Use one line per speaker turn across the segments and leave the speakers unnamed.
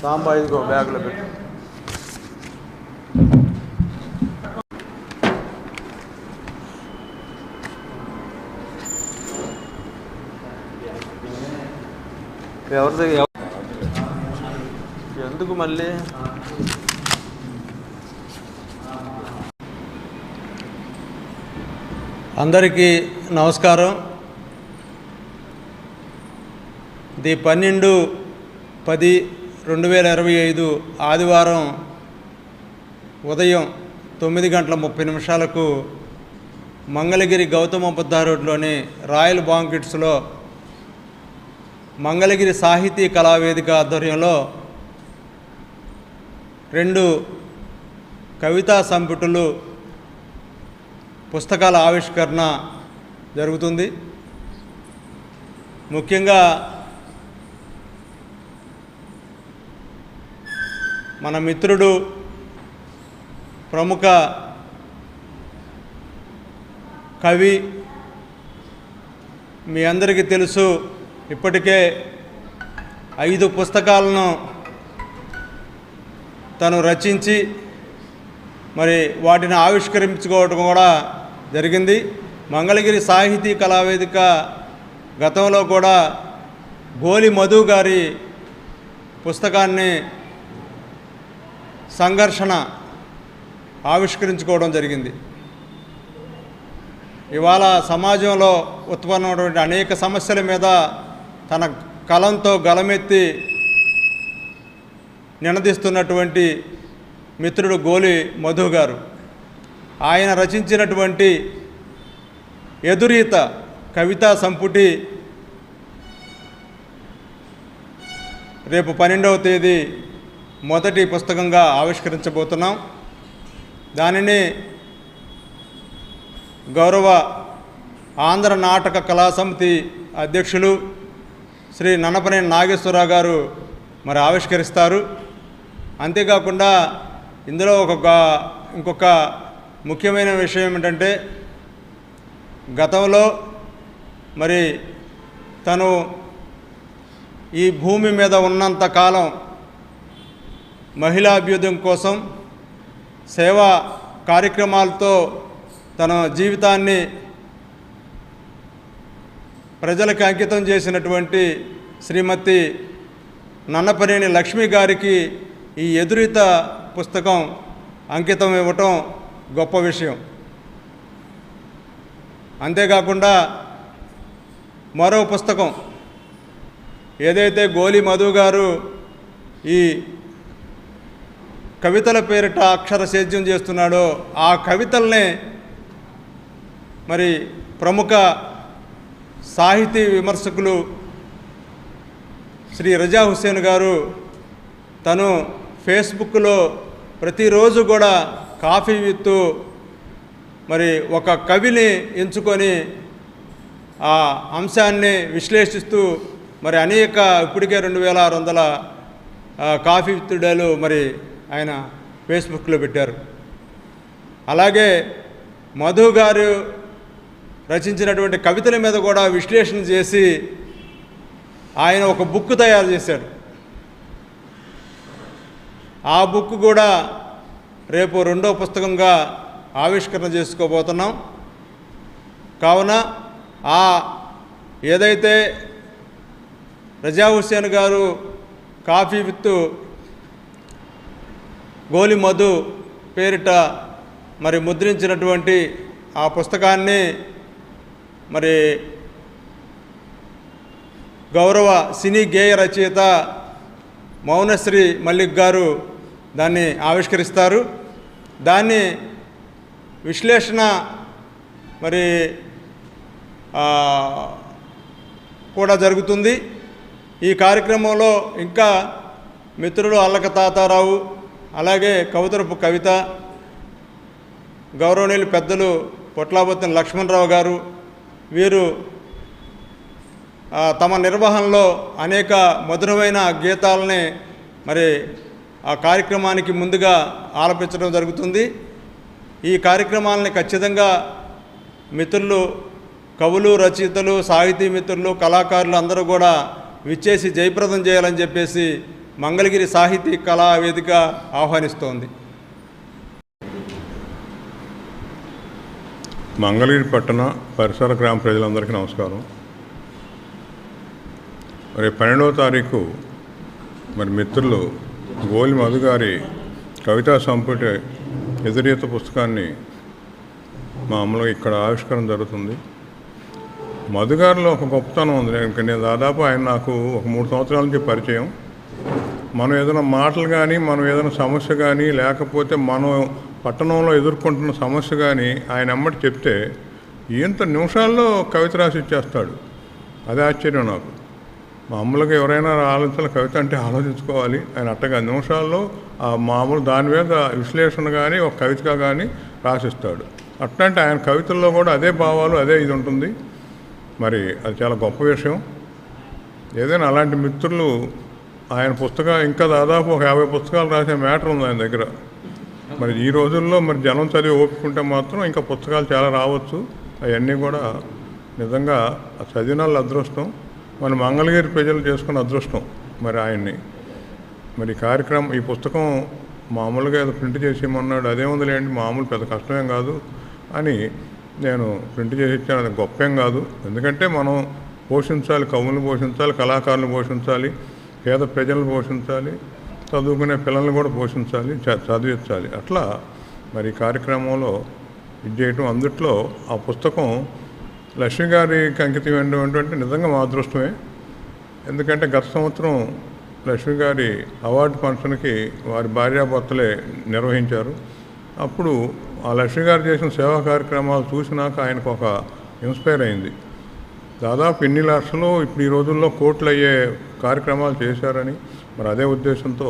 సాంబా ఇదిగో బ్యాగ్లో పెట్టు. ఎవరిది ఎందుకు మళ్ళీ? అందరికీ నమస్కారం. ది పన్నెండు పది రెండు వేల ఇరవై ఐదు ఆదివారం ఉదయం తొమ్మిది గంటల ముప్పై నిమిషాలకు మంగళగిరి గౌతమ బుద్ధ రోడ్లోని రాయల్ బాంకెట్స్లో మంగళగిరి సాహితీ కళావేదిక ఆధ్వర్యంలో రెండు కవితా సంపుటులు పుస్తకాల ఆవిష్కరణ జరుగుతుంది. ముఖ్యంగా మన మిత్రుడు ప్రముఖ కవి. మీ అందరికీ తెలుసు ఇప్పటికే ఐదు పుస్తకాలను తను రచించి మరి వాటిని ఆవిష్కరించుకోవడం కూడా జరిగింది. మంగళగిరి సాహితీ కళావేదిక గతంలో కూడా గోలి మధు గారి పుస్తకాన్ని సంఘర్షణ ఆవిష్కరించుకోవడం జరిగింది. ఇవాళ సమాజంలో ఉత్పన్నమైనటువంటి అనేక సమస్యల మీద తన కలంతో గలమెత్తి నినదిస్తున్నటువంటి మిత్రుడు గోలి మధు గారు. ఆయన రచించినటువంటి ఎదురీత కవితా సంపుటి రేపు పన్నెండవ తేదీ మొదటి పుస్తకంగా ఆవిష్కరించబోతున్నాం. దానిని గౌరవ ఆంధ్ర నాటక కళా సమితి అధ్యక్షులు శ్రీ నన్నపనే నాగేశ్వరరావు గారు మరి ఆవిష్కరిస్తారు. అంతేకాకుండా ఇందులో ఒక ఇంకొక ముఖ్యమైన విషయం ఏమిటంటే గతంలో మరి తను ఈ భూమి మీద ఉన్నంత కాలం మహిళా అభ్యుదయం కోసం సేవా కార్యక్రమాలతో తన జీవితాన్ని ప్రజలకు అంకితం చేసినటువంటి శ్రీమతి నన్నపనేని లక్ష్మి గారికి ఈ ఎదురీత పుస్తకం అంకితం ఇవ్వటం గొప్ప విషయం. అంతేకాకుండా మరో పుస్తకం ఏదైతే గోలి మధు గారు ఈ కవితల పేరిట అక్షర సేద్యం చేస్తున్నాడో ఆ కవితల్ని మరి ప్రముఖ సాహితీ విమర్శకులు శ్రీ రజా హుసేన్ గారు తను ఫేస్బుక్లో ప్రతిరోజు కూడా కాఫీ విత్తు మరి ఒక కవిని ఎంచుకొని ఆ అంశాన్ని విశ్లేషిస్తూ మరి అనేక ఇప్పటికే రెండు వేల ఆరు వందల కాఫీ విత్తుడాలు మరి ఆయన ఫేస్బుక్లో పెట్టారు. అలాగే మధు గారు రచించినటువంటి కవితల మీద కూడా విశ్లేషణ చేసి ఆయన ఒక బుక్ తయారు చేశాడు. ఆ బుక్ కూడా రేపు రెండో పుస్తకంగా ఆవిష్కరణ చేసుకోబోతున్నాం. కావున ఆ ఏదైతే రజా హుసేన్ గారు కాఫీ విత్ గోలి మధు పేరిట మరి ముద్రించినటువంటి ఆ పుస్తకాన్ని మరి గౌరవ సినీ గేయ రచయిత మౌనశ్రీ మల్లిక్ గారు దాన్ని ఆవిష్కరిస్తారు. దాన్ని విశ్లేషణ మరి కూడా జరుగుతుంది. ఈ కార్యక్రమంలో ఇంకా మిత్రులు అల్లక తాతారావు అలాగే కవితరపు కవిత గౌరవనీయులు పెద్దలు పొట్లాబొత్తిన లక్ష్మణరావు గారు వీరు తమ నిర్వహణలో అనేక మధురమైన గీతాలని మరి ఆ కార్యక్రమానికి ముందుగా ఆలపించడం జరుగుతుంది. ఈ కార్యక్రమాలని ఖచ్చితంగా మిత్రులు కవులు రచయితలు సాహితీ మిత్రులు కళాకారులు అందరూ కూడా విచ్చేసి జయప్రదం చేయాలని చెప్పేసి మంగళగిరి సాహితీ కళా వేదిక ఆహ్వానిస్తోంది.
మంగళగిరి పట్టణ పరిసర గ్రామ ప్రజలందరికీ నమస్కారం. మరి పన్నెండవ తారీఖు మరి మిత్రులు గోలి మధు గారి కవితా సంపుటి ఎదురీత పుస్తకాన్ని మామూలుగా ఇక్కడ ఆవిష్కరణ జరుగుతుంది. మధుగారిలో ఒక గొప్పతనం ఉంది. నేను దాదాపు ఆయన నాకు ఒక మూడు సంవత్సరాల నుంచి పరిచయం. మనం ఏదైనా మాటలు కానీ మనం ఏదైనా సమస్య కానీ లేకపోతే మనం పట్టణంలో ఎదుర్కొంటున్న సమస్య కానీ ఆయన అమ్మటి చెప్తే ఇంత నిమిషాల్లో కవిత రాసి ఇచ్చేస్తాడు. అదే ఆశ్చర్యం నాకు. మామూలుగా ఎవరైనా ఆలోచన కవిత అంటే ఆలోచించుకోవాలి. ఆయన అట్టగా నిమిషాల్లో ఆ మామూలు దాని మీద విశ్లేషణ కానీ ఒక కవితగా కానీ రాసిస్తాడు. అట్లాంటి ఆయన కవితల్లో కూడా అదే భావాలు అదే ఇది ఉంటుంది. మరి అది చాలా గొప్ప విషయం. ఏదైనా అలాంటి మిత్రులు ఆయన పుస్తకాలు ఇంకా దాదాపు ఒక యాభై పుస్తకాలు రాసే మ్యాటర్ ఉంది ఆయన దగ్గర. మరి ఈ రోజుల్లో మరి జనం చదివి ఓపుకుంటే మాత్రం ఇంకా పుస్తకాలు చాలా రావచ్చు. అవన్నీ కూడా నిజంగా చదివిన వాళ్ళ అదృష్టం. మన మంగళగిరి ప్రజలు చేసుకున్న అదృష్టం మరి ఆయన్ని. మరి కార్యక్రమం ఈ పుస్తకం మామూలుగా ఏదో ప్రింట్ చేసి ఇమ్మన్నాడు అదేముందిలేండి మామూలు పెద్ద కష్టమేం కాదు అని నేను ప్రింట్ చేసి ఇచ్చాను అది గొప్పేం కాదు. ఎందుకంటే మనం పోషించాలి కవులను పోషించాలి కళాకారులను పోషించాలి. పేద ప్రజలను పోషించాలి చదువుకునే పిల్లల్ని కూడా పోషించాలి చ- చదివించాలి. అట్లా మరి కార్యక్రమంలో ఇది చేయటం అందుట్లో ఆ పుస్తకం లక్ష్మి గారి అంకితం ఏంటంటే నిజంగా మా అదృష్టమే. ఎందుకంటే గత సంవత్సరం లక్ష్మి గారి అవార్డు ఫంక్షన్కి వారి భార్యాభర్తలే నిర్వహించారు. అప్పుడు ఆ లక్ష్మి గారు చేసిన సేవా కార్యక్రమాలు చూసినాక ఆయనకు ఒక ఇన్స్పైర్ అయింది. దాదాపు ఇన్ని లక్షలు ఇప్పుడు ఈ రోజుల్లో కోట్లు అయ్యే కార్యక్రమాలు చేశారని మరి అదే ఉద్దేశంతో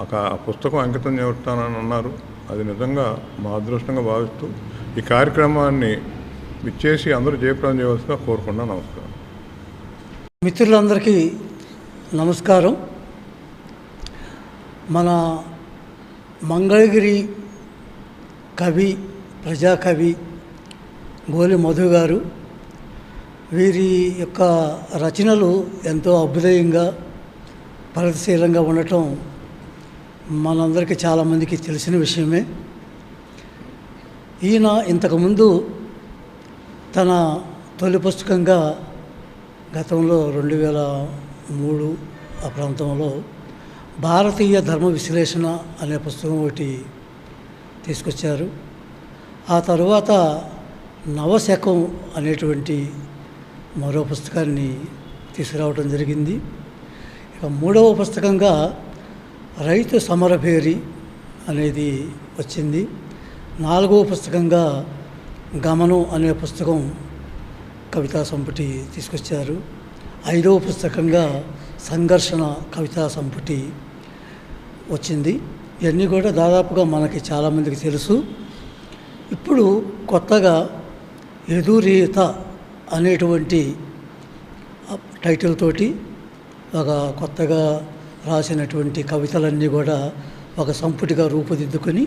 ఆ పుస్తకం అంకితం చేస్తానని అన్నారు. అది నిజంగా మా అదృష్టంగా భావిస్తూ ఈ కార్యక్రమాన్ని ఇచ్చేసి అందరూ జయప్రదం చేయవలసిగా కోరుకున్నా నమస్కారం.
మిత్రులందరికీ నమస్కారం. మన మంగళగిరి కవి ప్రజాకవి గోలి మధు గారు వీరి యొక్క రచనలు ఎంతో అభ్యుదయంగా ప్రగతిశీలంగా ఉండటం మనందరికీ చాలామందికి తెలిసిన విషయమే. ఈయన ఇంతకుముందు తన తొలి పుస్తకంగా గతంలో రెండు వేల మూడు ఆ ప్రాంతంలో భారతీయ ధర్మ విశ్లేషణ అనే పుస్తకం ఒకటి తీసుకొచ్చారు. ఆ తరువాత నవశకం అనేటువంటి మరో పుస్తకాన్ని తీసుకురావడం జరిగింది. ఇక మూడవ పుస్తకంగా రైతు సమరభేరి అనేది వచ్చింది. నాలుగవ పుస్తకంగా గమనం అనే పుస్తకం కవితా సంపుటి తీసుకొచ్చారు. ఐదవ పుస్తకంగా సంఘర్షణ కవితా సంపుటి వచ్చింది. ఇవన్నీ కూడా దాదాపుగా మనకి చాలామందికి తెలుసు. ఇప్పుడు కొత్తగా ఎదురీత అనేటువంటి టైటిల్ తోటి ఒక కొత్తగా రాసినటువంటి కవితలన్నీ కూడా ఒక సంపుటిగా రూపుదిద్దుకొని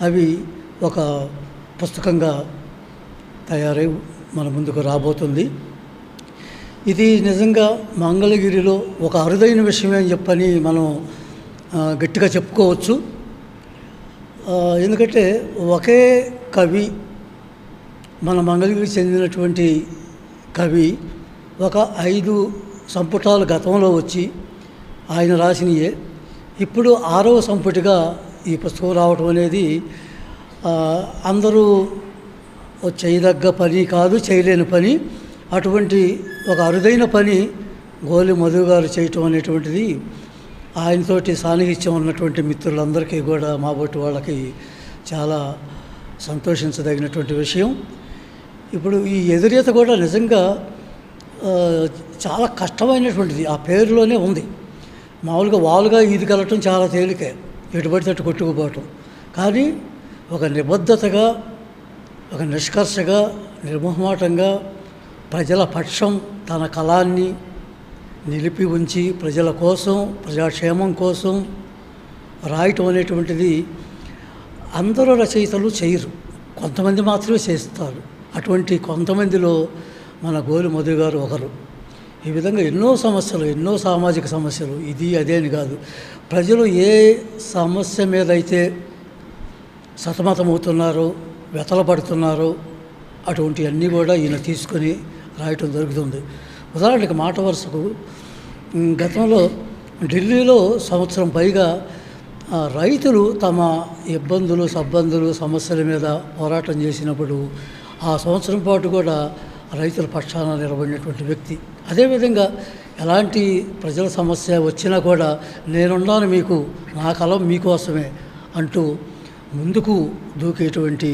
అవి ఒక పుస్తకంగా తయారై మన ముందుకు రాబోతుంది. ఇది నిజంగా మంగళగిరిలో ఒక అరుదైన విషయమే అని చెప్పని మనం గట్టిగా చెప్పుకోవచ్చు. ఎందుకంటే ఒకే కవి మన మంగళగిరికి చెందినటువంటి కవి ఒక ఐదు సంపుటాలు గతంలో వచ్చి ఆయన రాసినయే ఇప్పుడు ఆరవ సంపుటిగా ఈ పుస్తకం రావటం అనేది అందరూ చేయదగ్గ పని కాదు చేయలేని పని. అటువంటి ఒక అరుదైన పని గోలి మధు గారు చేయటం అనేటువంటిది ఆయనతోటి సాన్నిహిత్యం ఉన్నటువంటి మిత్రులందరికీ కూడా మా బొట్టి వాళ్ళకి చాలా సంతోషించదగినటువంటి విషయం. ఇప్పుడు ఈ ఎదురీత కూడా నిజంగా చాలా కష్టమైనటువంటిది. ఆ పేరులోనే ఉంది. మామూలుగా వాలుగా ఈదుకెళ్ళటం చాలా తేలికే. ఎటుబడి తట్టు కొట్టుకుపోవటం. కానీ ఒక నిబద్ధతగా ఒక నిష్కర్షగా నిర్మోహమాటంగా ప్రజల పక్షం తన కళాన్ని నిలిపి ఉంచి ప్రజల కోసం ప్రజాక్షేమం కోసం రాయటం అనేటువంటిది అందరూ రచయితలు చేయరు. కొంతమంది మాత్రమే చేస్తారు. అటువంటి కొంతమందిలో మన గోలు మధు గారు ఒకరు. ఈ విధంగా ఎన్నో సమస్యలు ఎన్నో సామాజిక సమస్యలు ఇది అదే అని కాదు. ప్రజలు ఏ సమస్య మీద అయితే సతమతమవుతున్నారో వ్యతలపడుతున్నారో అటువంటివన్నీ కూడా ఈయన తీసుకొని రాయటం జరుగుతుంది. ఉదాహరణకి మాట వరుసకు గతంలో ఢిల్లీలో సంవత్సరం పైగా రైతులు తమ ఇబ్బందులు సబ్బందులు సమస్యల మీద పోరాటం చేసినప్పుడు ఆ సంవత్సరం పాటు కూడా రైతుల పక్షాన నిలబడినటువంటి వ్యక్తి. అదేవిధంగా ఎలాంటి ప్రజల సమస్య వచ్చినా కూడా నేనున్నాను మీకు నా కలం మీకోసమే అంటూ ముందుకు దూకేటువంటి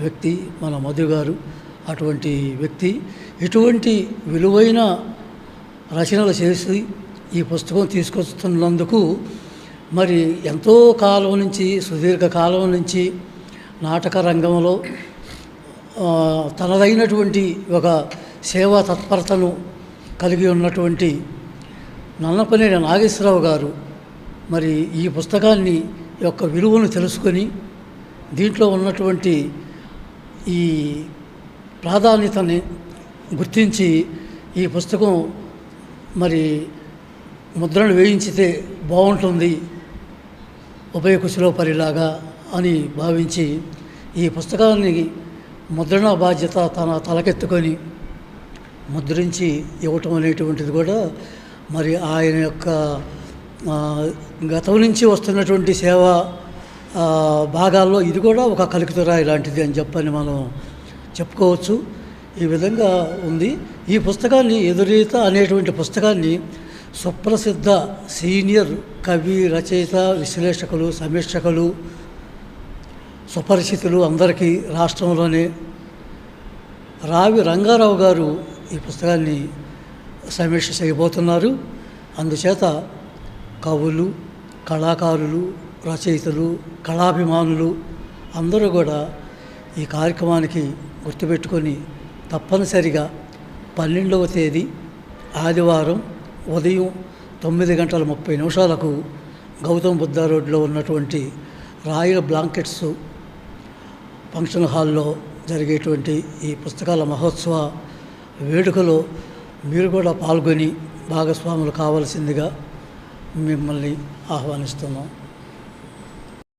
వ్యక్తి మన మధు గారు. అటువంటి వ్యక్తి ఇటువంటి విలువైన రచనలు చేసి ఈ పుస్తకం తీసుకొస్తున్నందుకు మరి ఎంతో కాలం నుంచి సుదీర్ఘ కాలం నుంచి నాటక రంగంలో తనదైనటువంటి ఒక సేవా తత్పరతను కలిగి ఉన్నటువంటి నల్లపనేని నాగేశ్వరరావు గారు మరి ఈ పుస్తకాన్ని యొక్క విలువను తెలుసుకొని దీంట్లో ఉన్నటువంటి ఈ ప్రాధాన్యతని గుర్తించి ఈ పుస్తకం మరి ముద్రను వేయించితే బాగుంటుంది ఉభయ కుశలో పరిలాగా అని భావించి ఈ పుస్తకాన్ని ముద్రణ బాధ్యత తన తలకెత్తుకొని ముద్రించి ఇవ్వటం అనేటువంటిది కూడా మరి ఆయన యొక్క గతం నుంచి వస్తున్నటువంటి సేవ భాగాల్లో ఇది కూడా ఒక కలికితురాయి లాంటిది అని చెప్పని మనం చెప్పుకోవచ్చు. ఈ విధంగా ఉంది. ఈ పుస్తకాన్ని ఎదురీత అనేటువంటి పుస్తకాన్ని సుప్రసిద్ధ సీనియర్ కవి రచయిత విశ్లేషకులు సమీక్షకులు సుపరిచితులు అందరికీ రాష్ట్రంలోనే. రావి రంగారావు గారు ఈ పుస్తకాన్ని సమీక్ష చేయబోతున్నారు. అందుచేత కవులు కళాకారులు రచయితలు కళాభిమానులు అందరూ కూడా ఈ కార్యక్రమానికి గుర్తుపెట్టుకొని తప్పనిసరిగా పన్నెండవ తేదీ ఆదివారం ఉదయం తొమ్మిది గంటల ముప్పై నిమిషాలకు గౌతమ్ బుద్ధ రోడ్లో ఉన్నటువంటి రాయల్ బ్లాంకెట్స్ ఫంక్షన్ హాల్లో జరిగేటువంటి ఈ పుస్తకాల మహోత్సవ వేడుకలో మీరు కూడా పాల్గొని భాగస్వాములు కావాల్సిందిగా మిమ్మల్ని ఆహ్వానిస్తున్నాం.